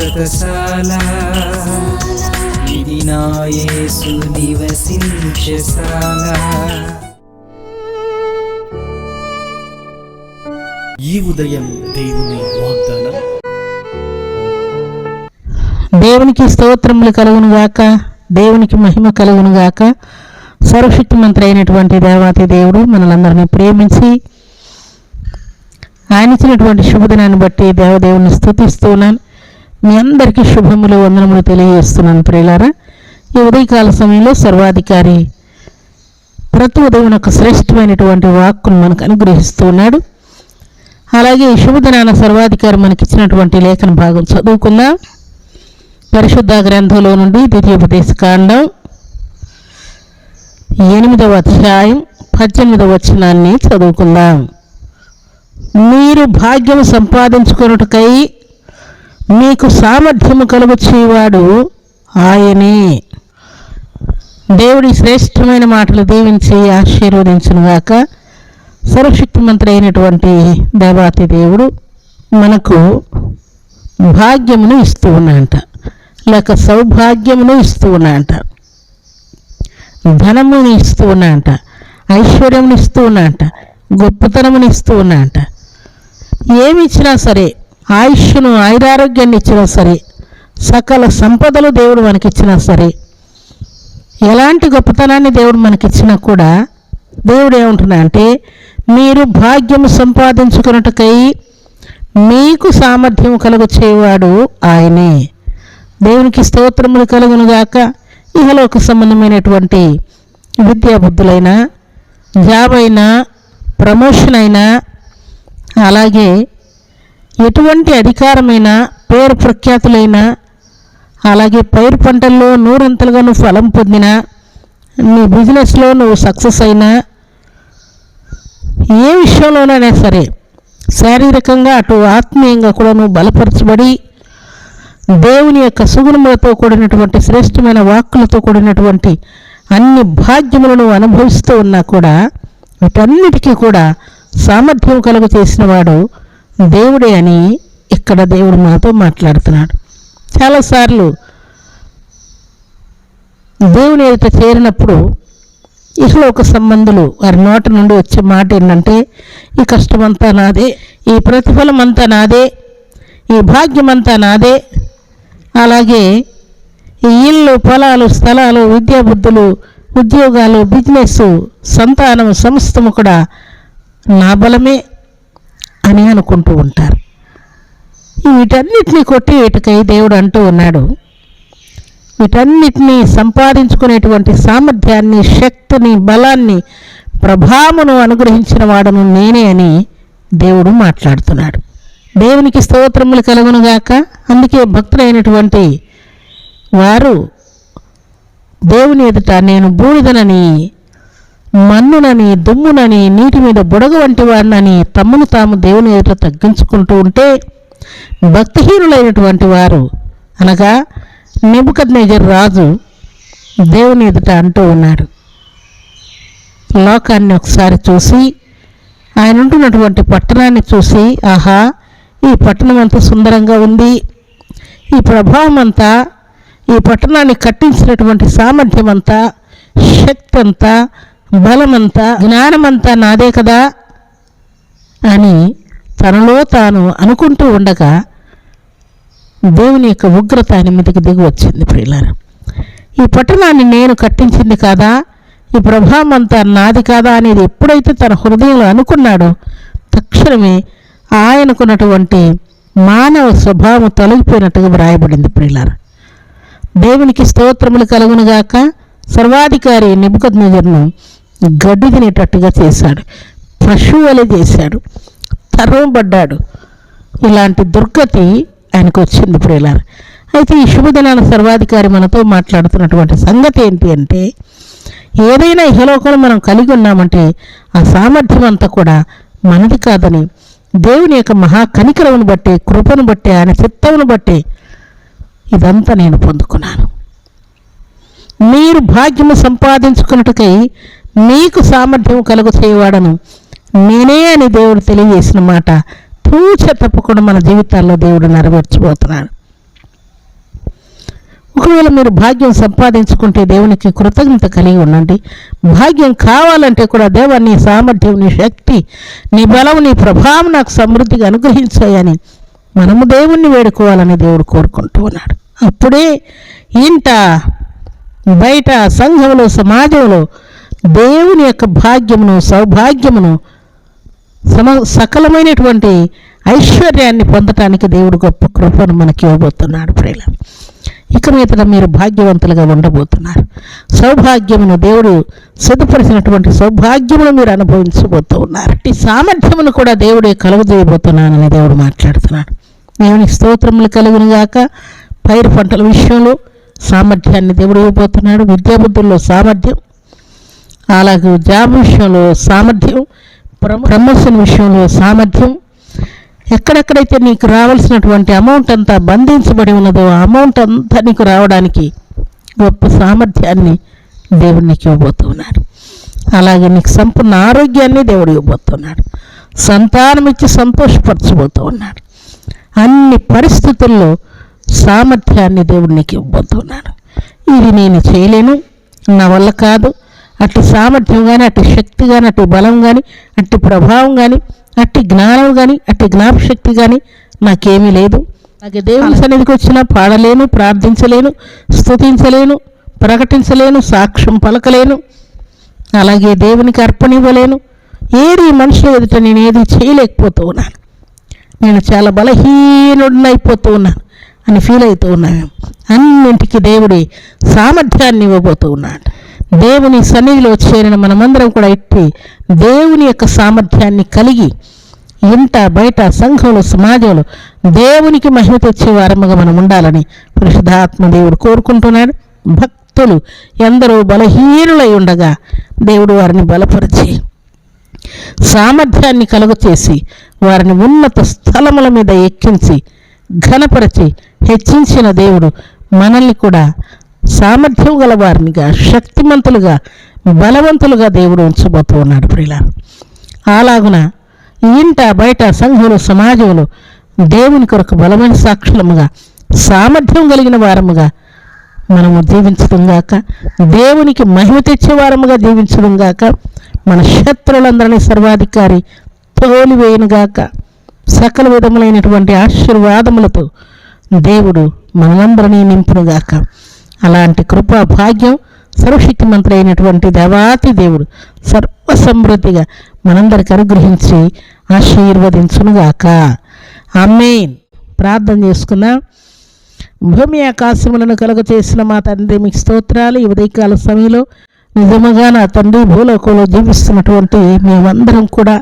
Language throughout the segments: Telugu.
శాశ్వతశాల ఇది నా యేసు నివసించశాల ఈ ఉదయం దేవుని వాగ్దానం. దేవునికి స్తోత్రములు కలుగును గాక దేవునికి మహిమ కలుగును గాక. సర్వశక్తిమంతుడు అయినటువంటి దేవాతి దేవుడు మనలందరినీ ప్రేమించి ఆయన ఇచ్చినటువంటి శుభదినాన్ని బట్టి దేవదేవుని స్తుతిస్తున్నాను మీ అందరికీ శుభములు వందనములు తెలియజేస్తున్నాను ప్రియులారా. ఈ ఉదయకాల సమయంలో సర్వాధికారి ప్రతి ఉదయం ఒక శ్రేష్టమైనటువంటి వాక్కును మనకు అనుగ్రహిస్తూ ఉన్నాడు. అలాగే ఈ శుభదినాన సర్వాధికారి మనకిచ్చినటువంటి లేఖన భాగం చదువుకుందాం. పరిశుద్ధ గ్రంథంలో నుండి ద్వితీయోపదేశ కాండం ఎనిమిదవ అధ్యాయం పద్దెనిమిదవ వచనాన్ని చదువుకుందాం. మీరు భాగ్యం సంపాదించుకొనుటకై మీకు సామర్థ్యము కలుగుచేవాడు ఆయనే. దేవుడి శ్రేష్టమైన మాటలు దీవించి ఆశీర్వదించునుగాక. సర్వశక్తిమంతుడు అయినటువంటి దేవాతి దేవుడు మనకు భాగ్యమును ఇస్తూ ఉన్నాయంట లేక సౌభాగ్యమును ఇస్తూ ఉన్నాయంట ధనమును ఇస్తూ ఉన్నాయంట ఐశ్వర్యముని ఇస్తూ ఉన్నాయంట గొప్పతనముని ఇస్తూ ఉన్నాయంట ఏమి ఇచ్చినా సరే ఆయుష్ను ఆయురారోగ్యాన్ని ఇచ్చినా సరే సకల సంపదలు దేవుడు మనకిచ్చినా సరే ఎలాంటి గొప్పతనాన్ని దేవుడు మనకిచ్చినా కూడా దేవుడు ఏముంటున్నా అంటే మీరు భాగ్యము సంపాదించుకున్నట్టుకై మీకు సామర్థ్యం కలుగు చేయవాడు ఆయనే. దేవునికి స్తోత్రములు కలుగునుగాక ఇహలోక సంబంధమైనటువంటి విద్యాబుద్ధులైనా జాబ్ అయినా ప్రమోషన్ అయినా అలాగే ఎటువంటి అధికారమైన పేరు ప్రఖ్యాతులైన అలాగే పైరు పంటల్లో నూరంతలుగా నువ్వు ఫలం పొందినా నీ బిజినెస్లో నువ్వు సక్సెస్ అయినా ఏ విషయంలోనైనా సరే శారీరకంగా అటు ఆత్మీయంగా కూడా నువ్వు బలపరచబడి దేవుని యొక్క సుగుణములతో కూడినటువంటి శ్రేష్టమైన వాక్కులతో కూడినటువంటి అన్ని భాగ్యములను అనుభవిస్తూ ఉన్నా కూడా వీటన్నిటికీ కూడా సామర్థ్యం కలుగు చేసిన వాడు దేవుడే అని ఇక్కడ దేవుడు మాతో మాట్లాడుతున్నాడు. చాలాసార్లు దేవుని ఎదుట చేరినప్పుడు ఇహలోక సంబంధులు వారి నోట నుండి వచ్చే మాట ఏంటంటే ఈ కష్టమంతా నాదే ఈ ప్రతిఫలం అంతా నాదే ఈ భాగ్యం అంతా నాదే. అలాగే ఈ ఇళ్ళు పొలాలు స్థలాలు విద్యాబుద్ధులు ఉద్యోగాలు బిజినెస్ సంతానం సమస్తము కూడా నా బలమే. అని అనుకుంటూ ఉంటారు. వీటన్నిటిని కొట్టివేటుకై దేవుడు అంటూ ఉన్నాడు. వీటన్నిటినీ సంపాదించుకునేటువంటి సామర్థ్యాన్ని శక్తిని బలాన్ని ప్రభావమును అనుగ్రహించిన వాడను నేనే అని దేవుడు మాట్లాడుతున్నాడు. దేవునికి స్తోత్రములు కలుగునుగాక అందుకే భక్తులైనటువంటి వారు దేవుని ఎదుట నేను బూడిదనని మన్నునని దుమ్మునని నీటి మీద బుడగ వంటి వారినని తమ్మును తాము దేవుని ఎదుట తగ్గించుకుంటూ ఉంటే భక్తిహీనులైనటువంటి వారు అనగా నిబుకద్నేజర్ రాజు దేవుని ఎదుట అంటూ ఉన్నాడు. లోకాన్ని ఒకసారి చూసి ఆయన ఉంటున్నటువంటి పట్టణాన్ని చూసి ఆహా ఈ పట్టణం అంతా సుందరంగా ఉంది. ఈ ప్రభావం అంతా ఈ పట్టణాన్ని కట్టించినటువంటి సామర్థ్యం అంతా శక్తి అంతా బలమంతా జ్ఞానమంతా నాదే కదా? అని తనలో తాను అనుకుంటూ ఉండగా దేవుని యొక్క ఉగ్రత ఆయన మీదకి దిగి వచ్చింది ప్రియులారా. ఈ పట్టణాన్ని నేను కట్టించింది కాదా? ఈ ప్రభావం అంతా నాది కాదా అనేది ఎప్పుడైతే తన హృదయంలో అనుకున్నాడో తక్షణమే ఆయనకున్నటువంటి మానవ స్వభావం తొలగిపోయినట్టుగా వ్రాయబడింది ప్రియులారా. దేవునికి స్తోత్రములు కలుగునుగాక. సర్వాధికారి నిపుకజ్ఞజర్ను గడ్డి తినేటట్టుగా చేశాడు. పశువు వలె చేశాడు. తరవబడ్డాడు. ఇలాంటి దుర్గతి ఆయనకు వచ్చింది ప్రియులారా. అయితే ఈ శుభదినాన సర్వాధికారి మనతో మాట్లాడుతున్నటువంటి సంగతి ఏంటి అంటే ఏదైనా ఇహలోకంలో మనం కలిగి ఉన్నామంటే ఆ సామర్థ్యం అంతా కూడా మనది కాదని దేవుని యొక్క మహా కనికరమును బట్టి కృపను బట్టి ఆయన చిత్తమును బట్టి ఇదంతా నేను పొందుకున్నాను. మీరు భాగ్యము సంపాదించుకున్నట్టుకై మీకు సామర్థ్యం కలుగు చేయవాడను నేనే అని దేవుడు తెలియజేసిన మాట తూచ తప్పకుండా మన జీవితాల్లో దేవుడు నెరవేర్చబోతున్నాడు. ఒకవేళ మీరు భాగ్యం సంపాదించుకుంటే దేవునికి కృతజ్ఞత కలిగి ఉండండి. భాగ్యం కావాలంటే కూడా దేవ నీ సామర్థ్యం నీ శక్తి నీ బలం నీ ప్రభావం నాకు సమృద్ధిగా అనుగ్రహించాయని మనము దేవుణ్ణి వేడుకోవాలని దేవుడు కోరుకుంటూ ఉన్నాడు. అప్పుడే ఇంట బయట సంఘంలో సమాజంలో దేవుని యొక్క భాగ్యమును సౌభాగ్యమును సమ సకలమైనటువంటి ఐశ్వర్యాన్ని పొందటానికి దేవుడు గొప్ప కృపను మనకి ఇవ్వబోతున్నాడు ప్రియుల. ఇక మీద మీరు భాగ్యవంతులుగా ఉండబోతున్నారు. సౌభాగ్యమును దేవుడు సిద్ధపరిచినటువంటి సౌభాగ్యమును మీరు అనుభవించబోతూ ఉన్నారు. ఈ సామర్థ్యమును కూడా దేవుడే కలుగజేయబోతున్నానని దేవుడు మాట్లాడుతున్నాడు. దేవునికి స్తోత్రములు కలుగును గాక. పైరు పంటల విషయంలో సామర్థ్యాన్ని దేవుడు ఇవ్వబోతున్నాడు. విద్యాబుద్ధుల్లో సామర్థ్యం అలాగే జాబ్ విషయంలో సామర్థ్యం ప్రమ- ప్రమోషన్ విషయంలో సామర్థ్యం. ఎక్కడెక్కడైతే నీకు రావాల్సినటువంటి అమౌంట్ అంతా బంధించబడి ఉన్నదో ఆ అమౌంట్ అంతా నీకు రావడానికి గొప్ప సామర్థ్యాన్ని దేవుడు నీకు ఇవ్వబోతున్నాడు అలాగే నీకు సంపూర్ణ ఆరోగ్యాన్ని దేవుడు ఇవ్వబోతున్నాడు సంతానం ఇచ్చి సంతోషపరచబోతూ ఉన్నాడు. అన్ని పరిస్థితుల్లో సామర్థ్యాన్ని దేవుడు నీకు ఇవ్వబోతున్నాడు ఇది నేను చేయలేను నా వల్ల కాదు. అట్టి సామర్థ్యం కానీ అట్టి శక్తి కానీ అట్టి బలం కానీ అట్టి ప్రభావం కానీ అట్టి జ్ఞానం కానీ అట్టి జ్ఞాపశక్తి కానీ నాకేమీ లేదు. నాకు దేవుని సన్నిధికి వచ్చినా పాడలేను ప్రార్థించలేను స్తుతించలేను ప్రకటించలేను సాక్ష్యం పలకలేను అలాగే దేవునికి అర్పణ ఇవ్వలేను ఏది మనుషుల ఎదుట నేను ఏది చేయలేకపోతూ ఉన్నాను నేను చాలా బలహీనుడినైపోతూ ఉన్నాను అని ఫీల్ అవుతూ ఉన్నాను. అన్నింటికి దేవుడి సామర్థ్యాన్ని ఇవ్వబోతూ ఉన్నాడు. దేవుని సన్నిధిలో చేరిన మనమందరం కూడా ఎట్టి దేవుని యొక్క సామర్థ్యాన్ని కలిగి ఇంట బయట సంఘంలో సమాజంలో దేవునికి మహిమ తెచ్చే వారముగా మనం ఉండాలని పరిశుద్ధాత్మ దేవుడు కోరుకుంటున్నాడు. భక్తులు ఎందరో బలహీనులై ఉండగా దేవుడు వారిని బలపరిచి సామర్థ్యాన్ని కలుగచేసి వారిని ఉన్నత స్థలముల మీద ఎక్కించి ఘనపరిచి హెచ్చించిన దేవుడు మనల్ని కూడా సామర్థ్యం గల వారినిగా శక్తిమంతులుగా బలవంతులుగా దేవుడు ఉంచబోతూ ఉన్నాడు ప్రియుల అలాగున ఇంట బయట సంఘంలో సమాజంలో దేవుని కొరకు బలమైన సాక్షులముగా సామర్థ్యం కలిగిన వారముగా మనము జీవించడం గాక దేవునికి మహిమ తెచ్చేవారముగా జీవించడం గాక మన శత్రులందరినీ సర్వాధికారి తోలివేయనుగాక సకల విధములైనటువంటి ఆశీర్వాదములతో దేవుడు మనందరినీ నింపునుగాక అలాంటి కృపా భాగ్యం సర్వశక్తిమంతుడు అయినటువంటి దేవాతి దేవుడు సర్వసమృద్ధిగా మనందరికి అనుగ్రహించి ఆశీర్వదించునుగాక అమ్మే ప్రార్థన చేసుకున్నా భూమి ఆకాశములను కలుగ చేసిన మా తండ్రి మీకు స్తోత్రాలు. ఈ ఉదయకాల సమయంలో నిజముగా నా తండ్రి భూలోకంలో జీవిస్తున్నటువంటి మేమందరం కూడా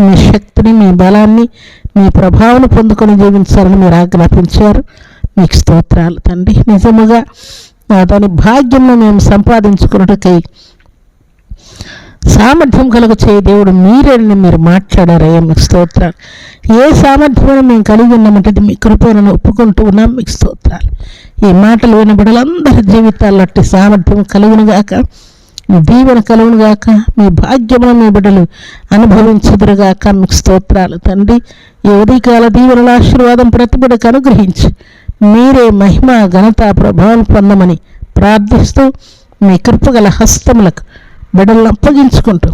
మీ శక్తిని మీ బలాన్ని మీ ప్రభావం పొందుకొని జీవించాలని మీరు ఆజ్ఞాపించారు. మీకు స్తోత్రాలు. తండ్రి నిజముగా దాని భాగ్యమును మేము సంపాదించుకున్నట్టుకై సామర్థ్యం కలుగు చేయి దేవుడు మీరేనని మీరు మాట్లాడారయ్యా. మీకు స్తోత్రాలు. ఏ సామర్థ్యమైన మేము కలిగి ఉన్నామంటే మీ కృపను ఒప్పుకుంటూ ఉన్నాం. మీకు స్తోత్రాలు. ఈ మాటలు వినబడలందరి జీవితాల్లో అట్టి సామర్థ్యం కలుగునుగాక దీవెన కలుగునుగాక మీ భాగ్యమును మీ బిడ్డలు అనుభవించుదురుగాక మీకు స్తోత్రాలు. తండ్రి ఈ ఉదయకాల దీవెనల ఆశీర్వాదం ప్రతి బిడ్డకు అనుగ్రహించి. మీరే మహిమ ఘనత ప్రభావం పొందమని ప్రార్థిస్తూ మీ కృపగల హస్తములకు బిడ్డలను అప్పగించుకుంటూ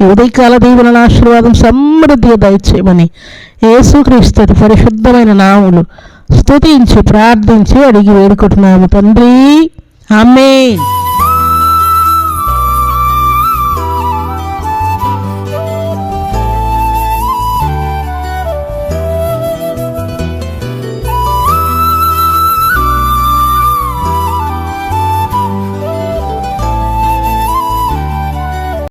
ఈ ఉదయకాల దీవెనల ఆశీర్వాదం సమృద్ధిగా దయచేయమని యేసుక్రీస్తు పరిశుద్ధమైన నాములు స్తుతించి ప్రార్థించి అడిగి వేడుకుంటున్నాము తండ్రి. ఆమె